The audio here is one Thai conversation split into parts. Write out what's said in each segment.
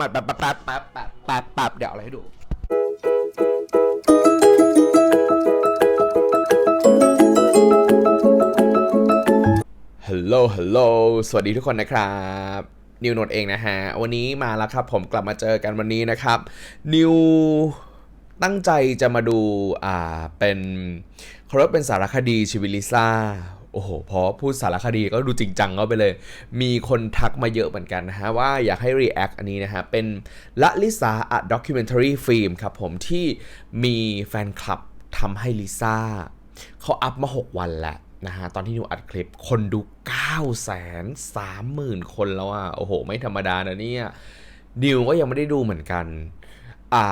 มาแป๊บแป๊บแป๊บแป๊บแป๊บแป๊บแป๊บเดี๋ยวอะไรให้ดู ฮัลโหล ฮัลโหล สวัสดีทุกคนนะครับ นิวโนดเองนะฮะ วันนี้มาแล้วครับผมกลับมาเจอกันวันนี้นะครับ นิวตั้งใจจะมาดู อ่า เป็นเขาเรียกเป็นสารคดีชีวิลิซ่า โอ้โห พอพูดสารคดีก็ดูจริงจังเข้าไปเลย มีคนทักมาเยอะเหมือนกันนะฮะ ว่าอยากให้ react อันนี้นะฮะ เป็นละลิซาอะด็อกิเมนทารีฟิล์มครับผมที่มีแฟนคลับทำให้ลิซ่าเขาอัพมา 6 วันแล้วนะฮะตอนที่นิวอัดคลิปคนดู 9 3 0 0 0 0 คนแล้วอะโอ้โห ไม่ธรรมดานะเนี่ยนิวก็ยังไม่ได้ดูเหมือนกัน อ่า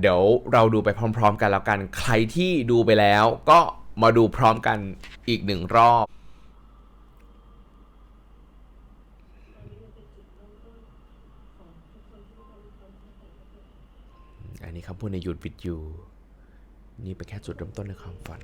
เดี๋ยวเราดูไปพร้อม ๆ กันแล้วกัน ใครที่ดูไปแล้วก็ มาดูพร้อมกันอีกหนึ่งรอบ อันนี้คำพูดในหยุดวิดยูนี่เป็นแค่จุดเริ่มต้นในความฝัน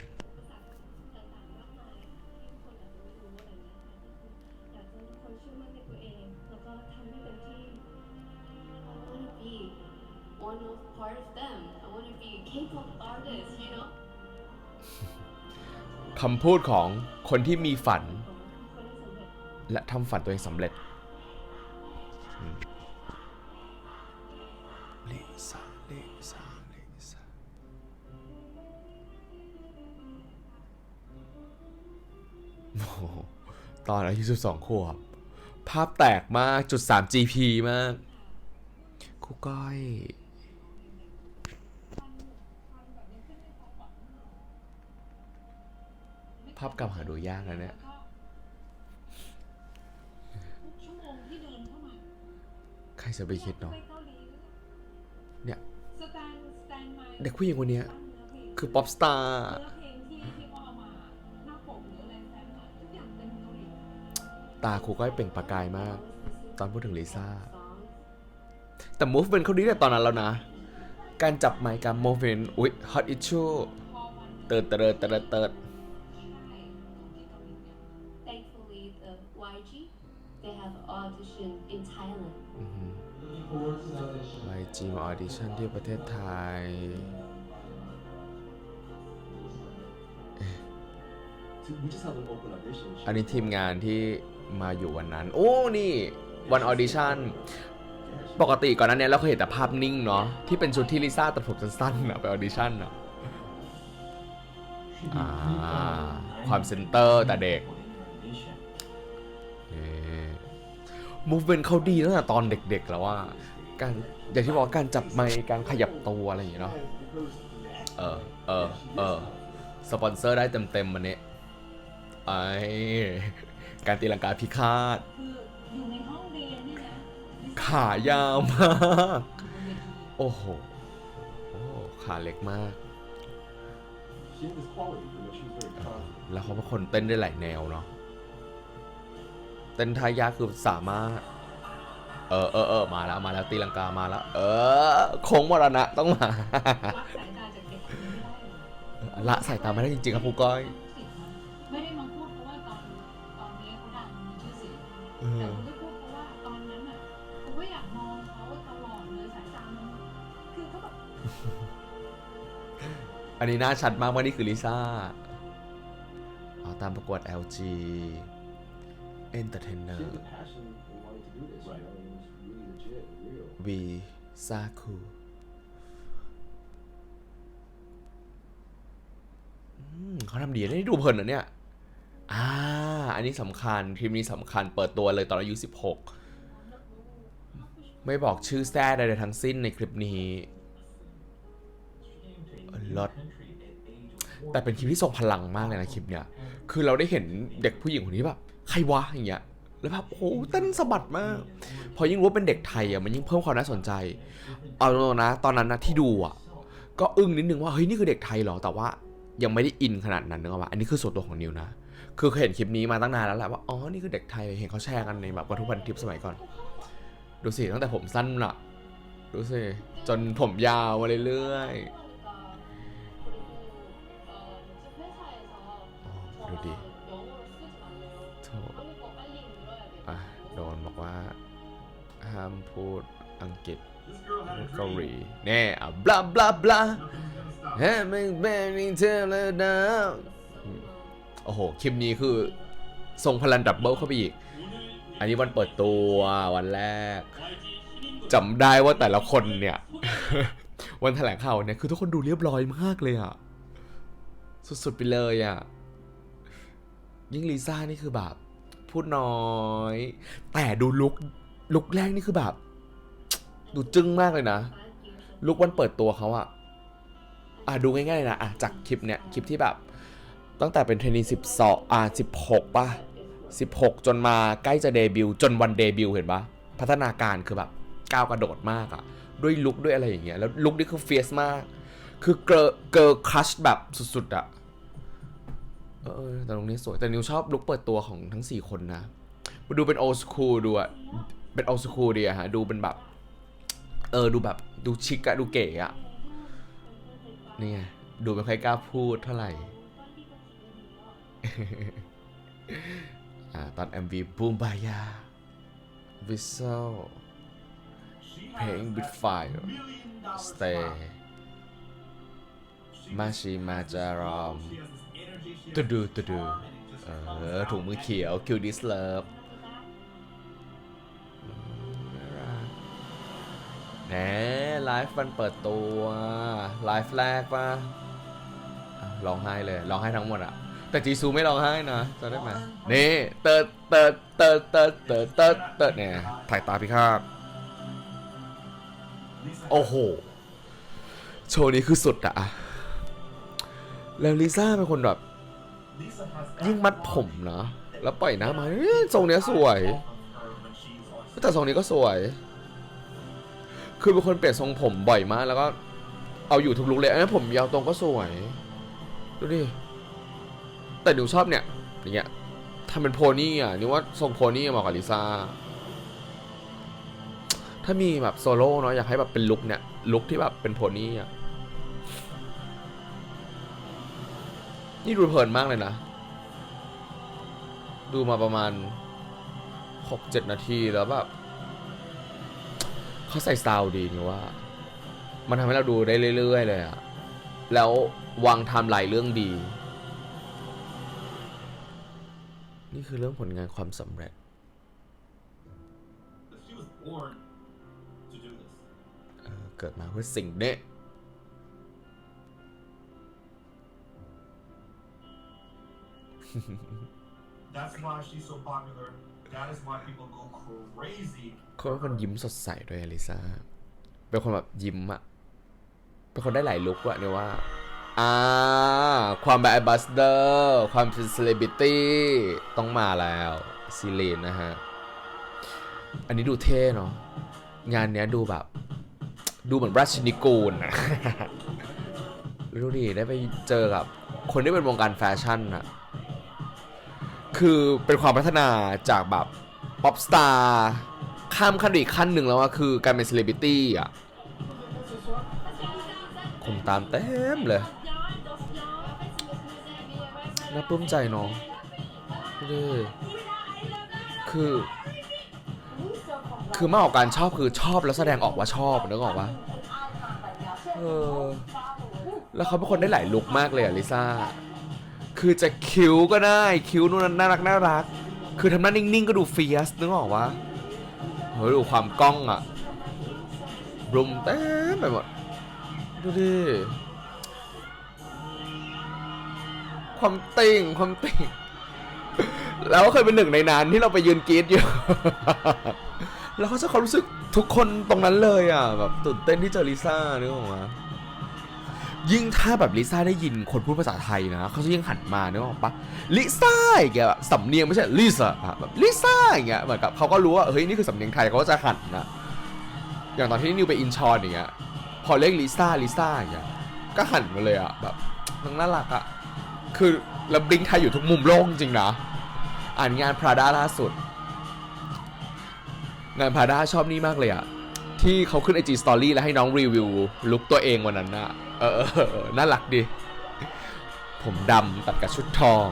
คำพูดของคนที่มีฝันคนที่สำเร็จและทำฝันตัวเองสำเร็จลิซ่าลิซ่าลิซ่าโอ้โหตอนอายุ12ขวบ ภาพแตกมากจุด 3 GP มากครูก้อย ภาพกำหาดูยากนะเนี่ยใครจะไปคิดเนาะเนี่ยเด็กผู้หญิงคนนี้คือป๊อปสตาร์ตาครูก้อยเปล่งประกายมาก ตอนพูดถึงลิซ่า แต่ movement เขาดีแต่ตอนนั้นแล้วนะ การจับไมค์การ movement อุ๊ย hot issue เติร์ดเติร์ดเติร์ดเติร์ด audition in Thailand. ไมจีมาออดิชั่นที่ประเทศไทย We just have an open audition. อันนี้ทีมงานที่มาอยู่วันนั้น โอ้ นี่ วันออดิชั่น ปกติก่อนหนั้นเนี่ยเราเคยเห็นแต่ภาพนิ่งเนาะ ที่เป็นชุดที่ลิซ่าตัดผมสั้นๆอะไปออดิชั่นอะอ่าความเซนเตอร์แต่เด็ก มูฟเ e นเขาดีตั้งแต่ตอนเด็กๆแล้วว่า การอย่างที่บอกว่าการจับไมค์การขยับตัวอะไรอย่างเงี้ยเนาะเออเออเออสปอนเซอร์ได้เต็มๆวันนี้ไอการตีลังกาพิฆาตคืออยู่ในห้องเรียนเนี่ยนะขายาวมากโอ้โหโอ้ขาเล็กมาก She has this quality, you know, she's very confident. แล้วเขาเป็นคนเต้นได้หลายแนวเนาะ เต้นท่ายากคือสามารถ เออเออเออมาแล้วมาแล้วตีลังกามาแล้ว เออโค้งมรณะต้องมาวัดสายตาจากเด็กคนนี้ไม่ได้เลยละสายตาไม่ได้จริงๆครับครูก้อยไม่ได้มาพูดเพราะว่าตอนตอนนี้เขาดังมีชื่อเสียงเอแต่อ คุณก็พูดเพราะว่าตอนนั้นอะคุณก็อยากมองเขาตลอดเลยสายตามันคือเขาแบบอันนี้น่าชัดมากว่านี่คือลิซ่าเอาตามประกวด LG She Entertainer has a passion in wanting to do this, you know, and it was really legit, real. V ซาคูเขาทำดีนะนี่ดูเพลินนะเนี่ย อ่า อันนี้สำคัญคลิปนี้สำคัญเปิดตัวเลยตอนอายุ 16 ไม่บอกชื่อแท้ใดๆทั้งสิ้นในคลิปนี้ลดแต่เป็นคลิปที่ทรงพลังมากเลยนะคลิปเนี้ยคือเราได้เห็นเด็กผู้หญิงคนนี้แบบ ใครวะอย่างเงี้ยแล้วแบบโอ้โหเต้นสะบัดมาก พอยิ่งรู้ว่าเป็นเด็กไทยอะมันยิ่งเพิ่มความน่าสนใจ เอาตรงนะ ตอนนั้นนะที่ดูอะ ก็อึ้งนิดนึงว่าเฮ้ยนี่คือเด็กไทยเหรอแต่ว่ายังไม่ได้อินขนาดนั้นนึกออกปะอันนี้คือส่วนตัวของนิวนะ คือเคยเห็นคลิปนี้มาตั้งนานแล้วแหละว่า อ๋อ นี่คือเด็กไทย เห็นเขาแชร์กันในแบบวันทุกวันทิปสมัยก่อน ดูสิ ตั้งแต่ผมสั้นละดูสิ จนผมยาวมาเรื่อยๆดูดี ว่าห้ามพูดอังกฤษเกาหลีแน่อะบลาบลาบลาแฮมไม่เป็นเธอแล้วนะโอ้โห คลิปนี้คือทรงพลันดับเบิลเข้าไปอีก อันนี้วันเปิดตัววันแรกจำได้ว่าแต่ละคนเนี่ย วันแถลงข่าวเนี่ย คือทุกคนดูเรียบร้อยมากเลยอะสุดๆไปเลยอะยิ่งลิซ่านี่คือแบบ พูดน้อย แต่ดูลุกลุกแรกนี่คือแบบ ดูจึ้งมากเลยนะ ลุกวันเปิดตัวเขาอะอะดูง่ายๆเลยนะอะจากคลิปเนี่ยคลิปที่แบบ ตั้งแต่เป็นเทรนนีสิบสองอะสิบหกป่ะสิบหกจนมาใกล้จะเดบิวต์จนวันเดบิวต์เห็นปะพัฒนาการคือแบบก้าวกระโดดมากอะด้วยลุกด้วยอะไรอย่างเงี้ยแล้วลุกนี่คือเฟียสมาก คือเกิร์เกิร์ครัชแบบสุดๆอะ เออแต่ตรงนี้สวย แต่นิวชอบลุกเปิดตัวของทั้ง 4 คนนะดูเป็นโอ s คูลดูอะเป็นโอ s คูลดีอะฮะ ดูเป็นแบบ เออ ดูแบบ ดูชิคอะดูเก๋อะนี่ไง ดูไม่ค่อยกล้าพูดเท่าไหร่ อ่า ตอน MV Boom Baya Whistle Playing with Fire Stay มาชิมาจารอม ตุดูตุดูเออถุงมือเขียว Kill This Love แหนไลฟ์วันเปิดตัวไลฟ์แรกป่ะร้องไห้เลยร้องไห้ทั้งหมดอะแต่จีซูไม่ร้องไห้นะจำได้ไหมนี่เติร์ดเติร์ดเติร์ดเติร์ดเติร์ดเติร์ดเติร์ดเนี่ยถ่ายตาพิฆาโอ้โห โชว์นี้คือสุดอะแล้วลิซ่าเป็นคนแบบ ยิ่งมัดผมนะ แล้วปล่อยหน้ามาทรงเนี้ยสวย แต่ทรงนี้ก็สวย คือเป็นคนเปลี่ยนทรงผมบ่อยมาก แล้วก็ เอาอยู่ทุกลุกเลยอันนั้นผมยาวตรงก็สวย ดูดิ แต่หนูชอบเนี่ย อย่างเงี้ยทำเป็นโพนี่อะนี่ว่าทรงโพนี่เหมาะกับลิซ่า ถ้ามีแบบโซโล่เนาะอยากให้แบบเป็นลุคเนี่ยลุคที่แบบเป็นโพนี่อะ นี่ดูเพลินมากเลยนะ ดูมาประมาณหกเจ็ดนาทีแล้วแบบเขาใส่ซาวด์ดีนี่ว่า มันทำให้เราดูได้เรื่อยๆเลยอะแล้ววางไทม์ไลน์เรื่องดี นี่คือเรื่องผลงานความสำเร็จ She was born to do this. เออเกิดมาเพื่อสิ่งนี้ That's why she's so popular. That is why people go crazy. เขาเป็นคนยิ้มสดใสด้วยอลิซาเป็นคนแบบยิ้มอะเป็นคนได้หลายลุคอะเนี่ยว่า อ่า ความแบบบัสเดอร์ ความเป็นเซเลบริตี้ ต้องมาแล้วซีเลนนะฮะ อันนี้ดูเท่เนาะ งานเนี้ยดูแบบ ดูเหมือนราชินิกูลอะแล้ดูดิได้ไปเจอกับ คนที่เป็นวงการแฟชั่นอะ คือเป็นความพัฒนาจากแบบป๊อปสตาร์ข้ามขั้นอีกขั้นหนึ่งแล้วอะคือการเป็นเซเลบริตี้อะคนตามเต็มเลยน่าปลื้มใจเนาะดูดิคือ คือมากกว่าการชอบคือชอบแล้วแสดงออกว่าชอบนึกออกปะเออ แล้วเขาเป็นคนได้หลายลุคมากเลยอะลิซ่า คือจะคิ้วก็ได้คิ้วนู่นน่ารักน่ารัก คือทำหน้านิ่งๆก็ดูเฟียสนึกออกวะเฮ้ยดูความกล้องอะรุมเต็มไปหมดดูดิความติ่งความติ่งแล้วเคยเป็นหนึ่งในนั้นที่เราไปยืนกรีดอยู่ แล้วเขาจะความรู้สึกทุกคนตรงนั้นเลยอะแบบตื่นเต้นที่เจอลิซ่านึกออกมา ยิ่งถ้าแบบลิซ่าได้ยินคนพูดภาษาไทยนะเขาจะยิ่งหันมานึกออกปะลิซ่าอย่างเงี้ยแบบสำเนียงไม่ใช่ลิซ่าแบบลิซ่าอย่างเงี้ยเหมือนกับเขาก็รู้ว่าเฮ้ยนี่คือสำเนียงไทยเขาก็จะหันนะอย่างตอนที่นิวไปอินชอนอย่างเงี้ยพอเรียกลิซ่าลิซ่าอย่างเงี้ยก็หันมาเลยอะแบบมันน่ารักอะคือแล้วบลิงไทยอยู่ทุกมุมโลกจริงนะอ่านงานพราด้าล่าสุด งานพราด้าชอบนี่มากเลยอะที่เขาขึ้นไอจีสตอรี่แล้วให้น้องรีวิวลุคตัวเองวันนั้นนะ เออเออน่ารักดี ผมดำตัดกับชุดทอง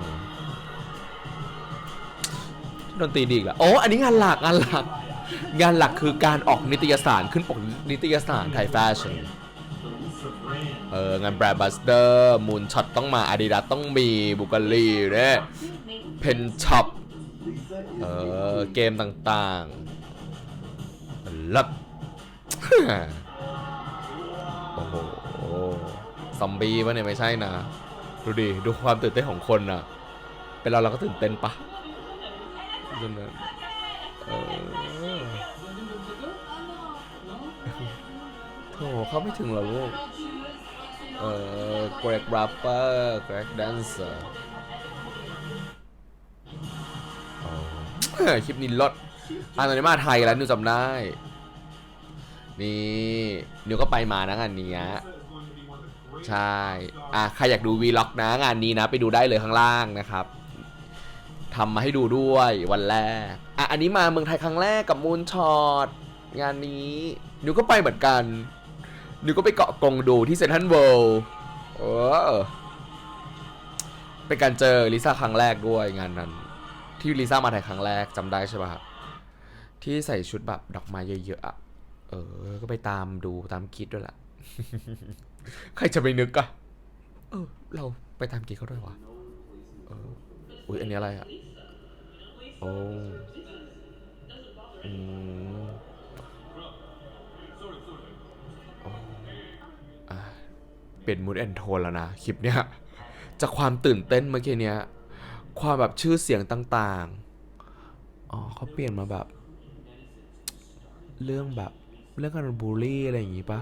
ดนตรีดีอีกแล้วโอ้อันนี้งานหลักงานหลัก งานหลักคือการออกนิตยสารขึ้นปกนิตยสารไทยแฟชั่นเอองานแบรนด์บัสเดอร์มูนช็อตต้องมาอาดิดาต้องมีบุกลีเนี่ยเพนช็อปเออเกมต่างๆลับโอ้โห ซอมบี้ปะเนี่ยไม่ใช่นะ ดูดิ ดูความตื่นเต้นของคนอะเป็นเราเราก็ตื่นเต้นปะดูนะเออโถเข้าไม่ถึงหรอลูก เออเกรกแรปเปอร์เกรกแดนเซอร์คลิปนี้ลดอ่าตอนนี้มาไทยแล้วนิวจำได้ นี่นิวก็ไปมานะงานนี้ ใช่ อะใครอยากดูวีล็อกนะงานนี้นะ ไปดูได้เลยข้างล่างนะครับทำมาให้ดูด้วยวันแรก อะอันนี้มาเมืองไทยครั้งแรกกับมูนช็อตงานนี้นิวก็ไปเหมือนกันนิวก็ไปเกาะกงดูที่เซนทรัลเวิลด์เออเป็นการเจอลิซ่าครั้งแรกด้วยงานนั้น ที่ลิซ่ามาไทยครั้งแรกจำได้ใช่ปะที่ใส่ชุดแบบดอกไม้เยอะๆอะเออ ก็ไปตามดูตามคิดด้วยล่ะ ใครจะไปนึกอะเออ เราไปตามกีเขาด้วยวะเอออุ้ยอันนี้อะไรอะโอ้อืมโอ้อะเปลี่ยนมูดแอนโทนแล้วนะคลิปเนี้ยจากความตื่นเต้นเมื่อกี้เนี้ย ความแบบชื่อเสียงต่างๆ อ๋อเขาเปลี่ยนมาแบบ เรื่องแบบ เรื่องการบูลลี่อะไรอย่างงี้ปะ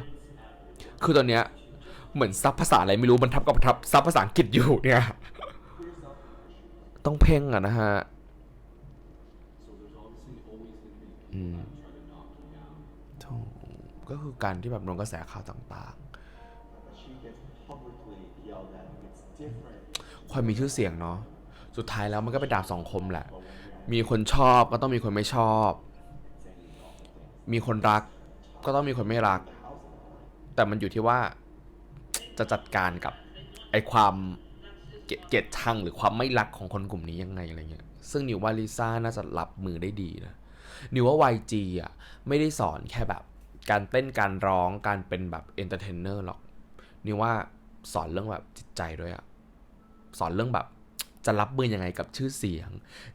คือตอนเนี้ย เหมือนซับภาษาอะไรไม่รู้มันทับกับทับซับภาษาอังกฤษอยู่เนี่ย ต้องเพ่งอะนะฮะอืมก็คือการที่แบบโดนกระแสข่าวต่างๆความมีชื่อเสียงเนาะสุดท้ายแล้วมันก็เป็นดาบสองคมแหละ มีคนชอบก็ต้องมีคนไม่ชอบ มีคนรักก็ต้องมีคนไม่รัก แต่มันอยู่ที่ว่า จะจัดการกับไอความเกลียดเกลียดชังหรือความไม่รักของคนกลุ่มนี้ยังไงอะไรเงี้ย ซึ่งนิวว่าลิซ่าน่าจะรับมือได้ดีนะนิวว่า YG อะไม่ได้สอนแค่แบบการเต้นการร้องการเป็นแบบเอนเตอร์เทนเนอร์หรอกนิวว่าสอนเรื่องแบบจิตใจด้วยอะสอนเรื่องแบบจะรับมือยังไงกับชื่อเสียง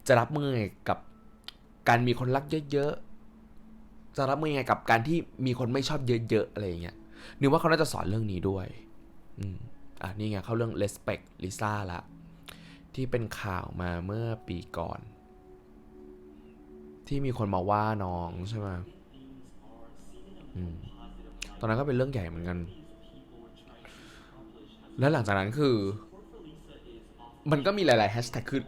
จะรับมือยังไงกับการมีคนรักเยอะๆ จะรับมือยังไงกับการที่มีคนไม่ชอบเยอะๆ อะไรอย่างเงี้ยนิวว่าเขาน่าจะสอนเรื่องนี้ด้วย อืมอะนี่ไงเข้าเรื่อง respect ลิซ่าละที่เป็นข่าวมาเมื่อปีก่อน ที่มีคนมาว่าน้องใช่ไหมอืมตอนนั้นก็เป็นเรื่องใหญ่เหมือนกัน แล้วหลังจากนั้นคือ มันก็มีหลาย ๆ แฮชแท็กคือ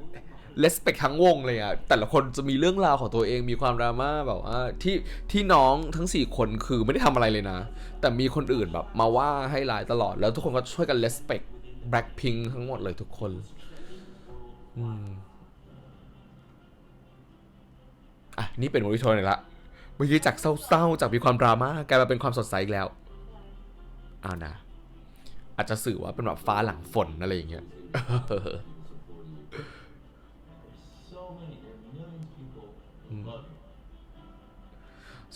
respect ทั้งวงเลยอะแต่ละคนจะมีเรื่องราวของตัวเองมีความดราม่าแบบว่าที่ที่น้องทั้ง 4 คนคือไม่ได้ทำอะไรเลยนะ แต่มีคนอื่นแบบมาว่าให้ร้ายตลอด แล้วทุกคนก็ช่วยกัน respect Blackpink ทั้งหมดเลยทุกคนอืมอะ นี่เป็นมูลนิธิหน่อยละเมื่อกี้จากเศร้าๆจากมีความดราม่ากลายมาเป็นความสดใสอีกแล้วอ้าวนะ อาจจะสื่อว่าเป็นแบบฟ้าหลังฝนอะไรอย่างเงี้ย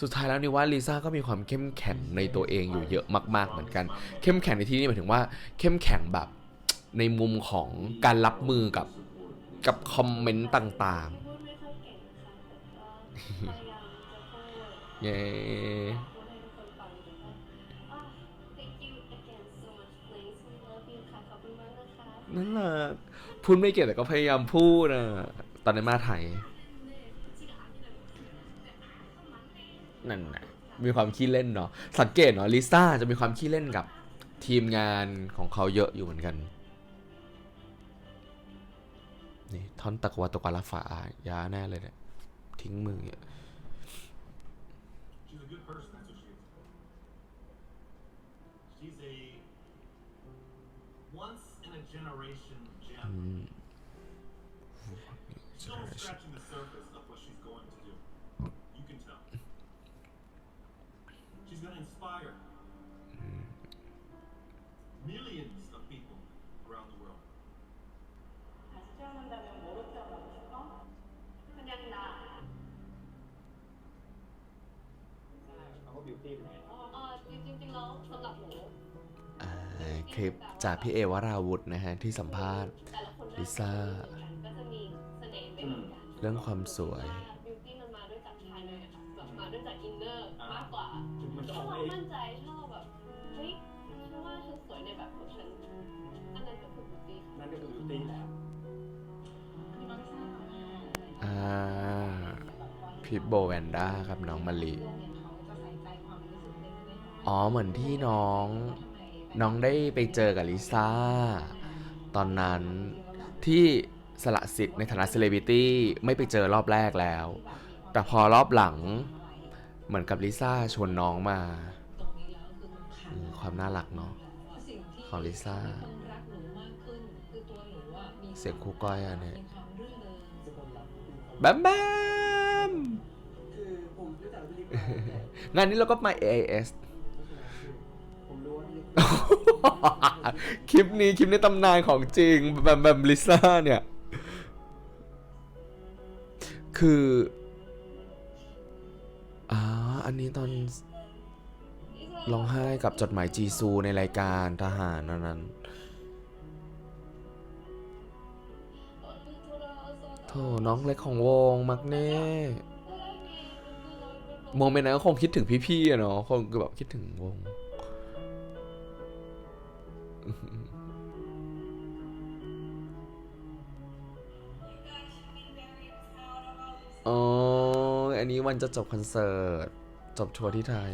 สุดท้ายแล้วนี่ว่าลิซ่าก็มีความเข้มแข็งในตัวเองอยู่เยอะมากๆเหมือนกัน เข้มแข็งในที่นี้หมายถึงว่า เข้มแข็งแบบในมุมของการรับมือกับกับคอมเมนต์ต่างๆเย้ yeah. นั่นแหละพูดไม่เก่งแต่ก็พยายามพูดนะ ตอนนี้มาไทย นั่นนะมีความขี้เล่นเนาะสังเกตเนาะลิซ่าจะมีความขี้เล่นกับทีมงานของเขาเยอะอยู่เหมือนกันนี่ท่อนตะกวาตะกวาลาฝายาแน่เลยเนี่ยทิ้งมือเนี่ย She's a คลิปจากพี่เอวราวุธนะฮะที่สัมภาษณ์แต่ละคนหน้ลิซ่าก็จะมีเสน่ห์ไม่เหมือนกันเรื่องความสวยบิวตี้มันมาด้วยจากภายในอะค่ะแบบมาด้วยจากอินเนอร์มากกว่าถึงมันจะอถ้าอกเรามาเองมั่นใจถ้าเราแบบเฮ้ยฉันว่าฉันสวยในแบบของฉันอันนั้นก็คือบิวตี้ค่ะนั่นก็คือบิวตี้แล้วที่มันสร้างมาอะไรอย่างเงี้ยอ่าพิปโบแวนด้าครับน้องมะลิ อยๆอ๋อเหมือนที่น้องทำไมน้องได้ไปเจอกับลิซ่า ตอนนั้นที่สละสิทธิ์ในฐานะเซเลบริตี้ไม่ไปเจอรอบแรกแล้ว แต่พอรอบหลังเหมือนกับลิซ่าชวนน้องมาตรงนี้แล้วคือมันขันอืมความน่ารักเนาะสิ่งที่ของลิซ่าคนรักหนูมากขึ้นคือตัวหนูอะมีเสียงครูก้อยอะเนี่ยมีความรื่นเริงทุกคนรักแบมแบมคือผมรู้จักพี่ลิซ่าตั้งแต่งานนี้เราก็มา AIS ผมรู้ว่าพี่ลิ คลิปนี้คลิปในตำนานของจริงแบมแบมลิซ่าเนี่ย คืออ่าอันนี้ตอนร้องไห้กับจดหมายจีซูในรายการทหารอันนั้น โถน้องเล็กของวง มักเน่โมเมนต์นั้นก็คงคิดถึงพี่ๆอะเนาะคงแบบคิดถึงวง อ๋ออันนี้วันจะจบคอนเสิร์ต จบทัวร์ที่ไทย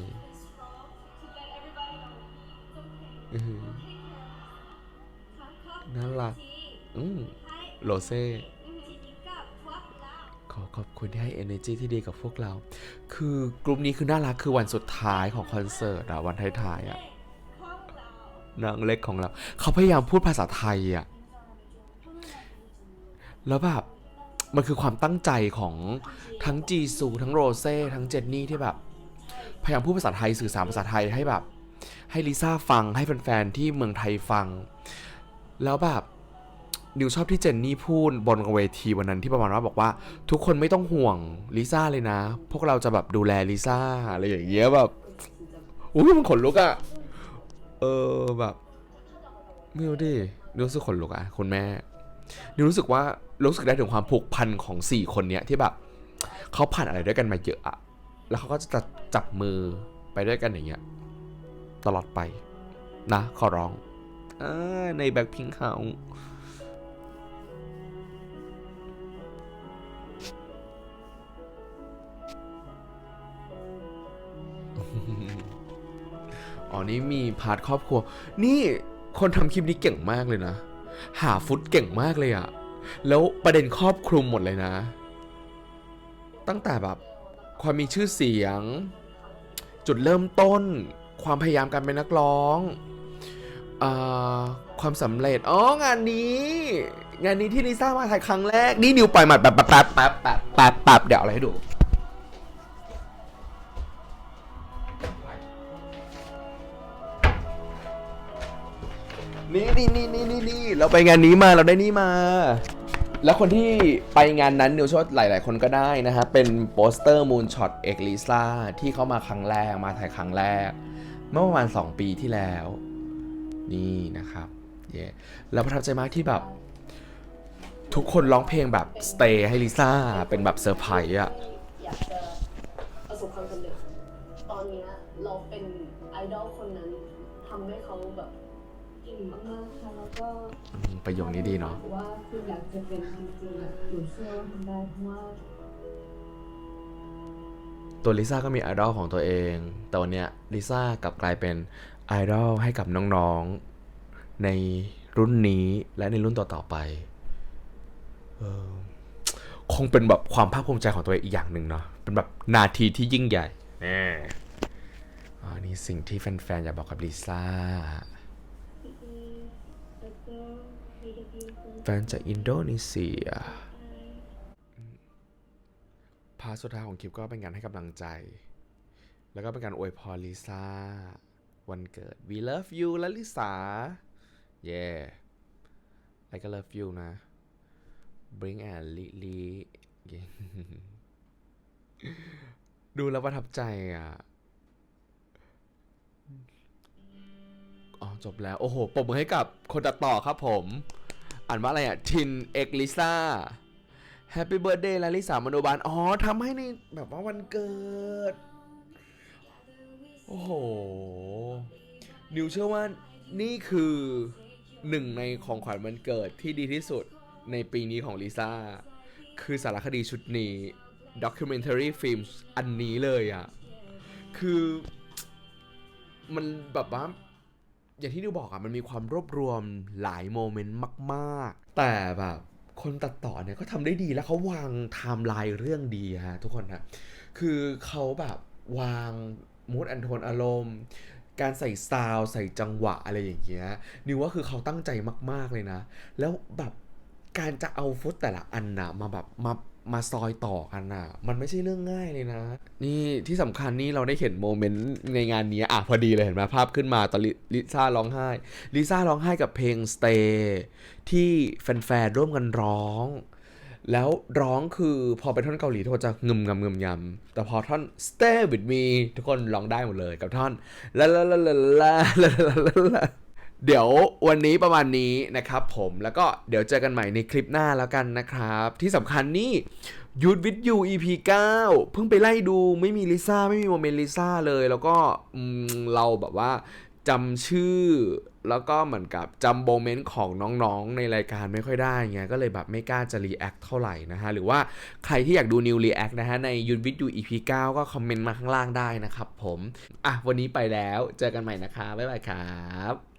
อื้อหือน่ารัก อืมโรเซ่ขอขอบคุณที่ให้ energy ที่ดีกับพวกเรา คือกลุ่มนี้คือน่ารักคือวันสุดท้ายของคอนเสิร์ตอะวันท้ายๆอะ นางเล็กของเรา เขาพยายามพูดภาษาไทยอะแล้วแบบมันคือความตั้งใจของทั้งจีซูทั้งโรเซ่ทั้งเจนนี่ที่แบบ พยายามพูดภาษาไทยสื่อสารภาษาไทยให้แบบ ให้ลิซ่าฟังให้แฟนๆที่เมืองไทยฟัง แล้วแบบนิวชอบที่เจนนี่พูดบนเวทีวันนั้นที่ประมาณว่าบอกว่า ทุกคนไม่ต้องห่วงลิซ่าเลยนะ พวกเราจะแบบดูแลลิซ่าอะไรอย่างเงี้ยแบบอุ้ยมันขนลุกอะ เออแบบไม่รู้ดิรู้สึกขนลุกอะคุณแม่นิวรู้สึกว่ารู้สึกได้ถึงความผูกพันของสี่คนเนี้ยที่แบบเขาผ่านอะไรด้วยกันมาเยอะอะแล้วเขาก็จะจับมือไปด้วยกันอย่างเงี้ยตลอดไป นะ ขอร้องอในแบ็คพิงเขา นี่มีพาร์ทครอบครัว นี่คนทำคลิปนี้เก่งมากเลยนะ หาฟุตเก่งมากเลยอะแล้วประเด็นครอบคลุมหมดเลยนะ ตั้งแต่แบบความมีชื่อเสียง จุดเริ่มต้น ความพยายามการเป็นนักร้องอความสำเร็จ อ๋องานนี้ งานนี้ที่ลิซ่ามาถ่ายครั้งแรก นี่นิวปล่อยหมัดแบบแป๊บแป๊บแป๊บแป๊บแป๊บแป๊บเดี๋ยวอะไรให้ดู เราไปงานนี้มาเราได้นี่มา แล้วคนที่ไปงานนั้นนิวชดหลาย ๆ คนก็ได้นะฮะ เป็นโปสเตอร์มูนช็อตเอกลิซ่าที่เขามาครั้งแรกมาถ่ายครั้งแรก เมื่อประมาณ 2 ปีที่แล้ว นี่นะครับเย่แล้วประทับใจมากที่แบบ ทุกคนร้องเพลงแบบสเตย์ให้ลิซ่าเป็นแบบเซอร์ไพรส์อะอยากจะประสบความสำเร็จ ตอนเนี้ยเราเป็นไอดอลคนนั้นทำให้เขาแบบ เก่งมากๆค่ะแล้วก็อืมประโยคนี้ดีเนาะ ว่าคืออยากจะเป็นจริงๆอะหนูเชื่อว่าทำได้เพราะว่าตัวลิซ่าก็มีไอดอลของตัวเอง แต่วันเนี้ยลิซ่ากลับกลายเป็นไอดอลให้กับน้องๆ ในรุ่นนี้และในรุ่นต่อๆไปเออคงเป็นแบบความภาคภูมิใจของตัวเองอีกอย่างหนึ่งเนาะ เป็นแบบนาทีที่ยิ่งใหญ่แน่อ๋อนี่สิ่งที่แฟนๆ อยากบอกกับลิซ่า แฟนจากอินโดนีเซีย พาสุดท้ายของคลิปก็เป็นการให้กำลังใจ แล้วก็เป็นการอวยพรลิซ่า วันเกิด we love you และลิซ่า yeah ไอ้ก็ love you นะ bring and ลิลิดูแล้วประทับใจอะอ๋อจบแล้ว โอ้โหปรบมือให้กับคนตัดต่อครับผม อ่านว่าอะไรอะทินเอกลิซ่าแฮปปี้เบิร์ดเดย์ลาลิสามโนบาลอ๋อทำให้ในแบบว่าวันเกิด โอ้โห นิวเชื่อว่านี่คือหนึ่งในของขวัญวันเกิดที่ดีที่สุดในปีนี้ของลิซ่า คือสารคดีชุดนี้ documentary films อันนี้เลยอะ่ะ คือมันแบบว่า อย่างที่นิวบอกอะมันมีความรวบรวมหลายโมเมนต์มาก ๆ แต่แบบคนตัดต่อเนี่ยก็ทำได้ดีแล้วเขาวางไทม์ไลน์เรื่องดีฮะทุกคนฮะคือเขาแบบวางมูดแอนโทนอารมณ์ การใส่ซาวใส่จังหวะอะไรอย่างเงี้ยนิวว่าคือเขาตั้งใจมาก ๆ เลยนะ แล้วแบบการจะเอาฟุตแต่ละอันนะมาแบบมา มาซอยต่อกันอะ มันไม่ใช่เรื่องง่ายเลยนะ นี่ที่สำคัญนี่เราได้เห็นโมเมนต์ในงานนี้อะพอดีเลยเห็นไหมภาพขึ้นมาตอนลิซ่าร้องไห้ลิซ่าร้องไห้กับเพลง Stay ที่แฟนๆร่วมกันร้อง แล้วร้องคือพอไปท่อนเกาหลีทุกคนจะงึมงำงึมยำแต่พอท่อน Stay with me ทุกคนร้องได้หมดเลยกับท่อนลาลาลาลาลาลาลา เดี๋ยววันนี้ประมาณนี้นะครับผมแล้วก็เดี๋ยวเจอกันใหม่ในคลิปหน้าแล้วกันนะครับ ที่สำคัญนี่ยูดวิดยู EP 9 เพิ่งไปไล่ดูไม่มีลิซ่าไม่มีโมเมนต์ลิซ่าเลย แล้วก็เราแบบว่าจำชื่อ แล้วก็เหมือนกับจำโมเมนต์ของน้องๆ ในรายการไม่ค่อยได้ไงก็เลยแบบไม่กล้าจะรีแอคเท่าไหร่นะฮะ หรือว่าใครที่อยากดูนิวรีแอคนะฮะ ในยูนวิดยู EP 9 ก็คอมเมนต์มาข้างล่างได้นะครับผม อะ วันนี้ไปแล้วเจอกันใหม่นะคะ บ๊ายบายครับ